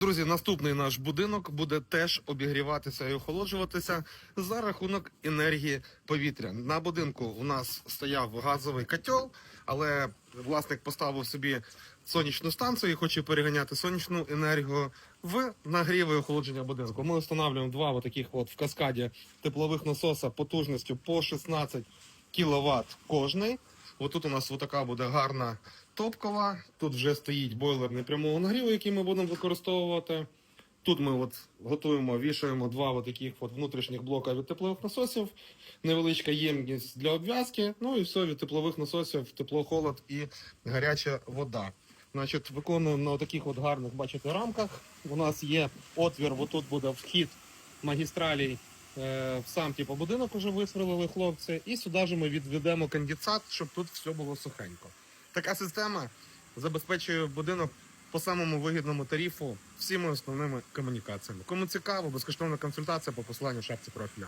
Друзі, наступний наш будинок буде теж обігріватися і охолоджуватися за рахунок енергії повітря. На будинку у нас стояв газовий котел, але власник поставив собі сонячну станцію і хоче переганяти сонячну енергію в нагрів і охолодження будинку. Ми встановлюємо два таких от в каскаді теплових насоса потужністю по 16 кВт кожний. Отут у нас така буде гарна топкова. Тут вже стоїть бойлер непрямого нагріву, який ми будемо використовувати. Тут ми от готуємо, вішаємо два от таких от внутрішніх блока від теплових насосів, невеличка ємність для обв'язки. Ну і все від теплових насосів, тепло, холод і гаряча вода. Значить, виконуємо на таких от гарних, бачите, рамках. У нас є отвір, отут буде вхід магістралій сам типу будинок уже висверлили хлопці. І сюди ж ми відведемо конденсат, щоб тут все було сухенько. Така система забезпечує будинок по самому вигідному тарифу всіми основними комунікаціями. Кому цікаво, безкоштовна консультація по посиланню в шапці профіля.